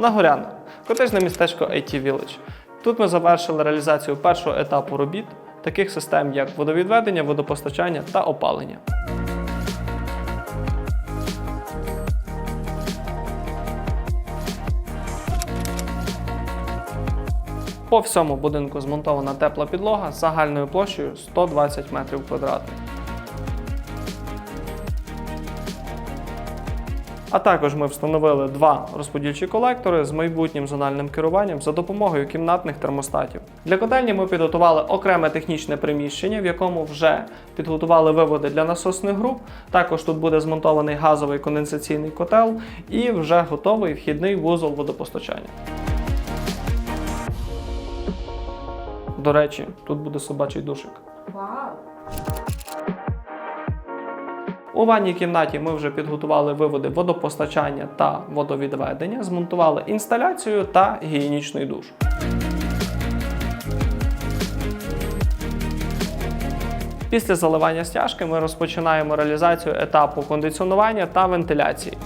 Нагоряна, котежне містечко IT Village. Тут ми завершили реалізацію першого етапу робіт, таких систем як водовідведення, водопостачання та опалення. По всьому будинку змонтована тепла підлога з загальною площею 120 метрів квадратних. А також ми встановили два розподільчі колектори з майбутнім зональним керуванням за допомогою кімнатних термостатів. Для котельні ми підготували окреме технічне приміщення, в якому вже підготували виводи для насосних груп. Також тут буде змонтований газовий конденсаційний котел і вже готовий вхідний вузол водопостачання. До речі, тут буде собачий душик. Вау! У ванній кімнаті ми вже підготували виводи водопостачання та водовідведення, змонтували інсталяцію та гігієнічний душ. Після заливання стяжки ми розпочинаємо реалізацію етапу кондиціонування та вентиляції.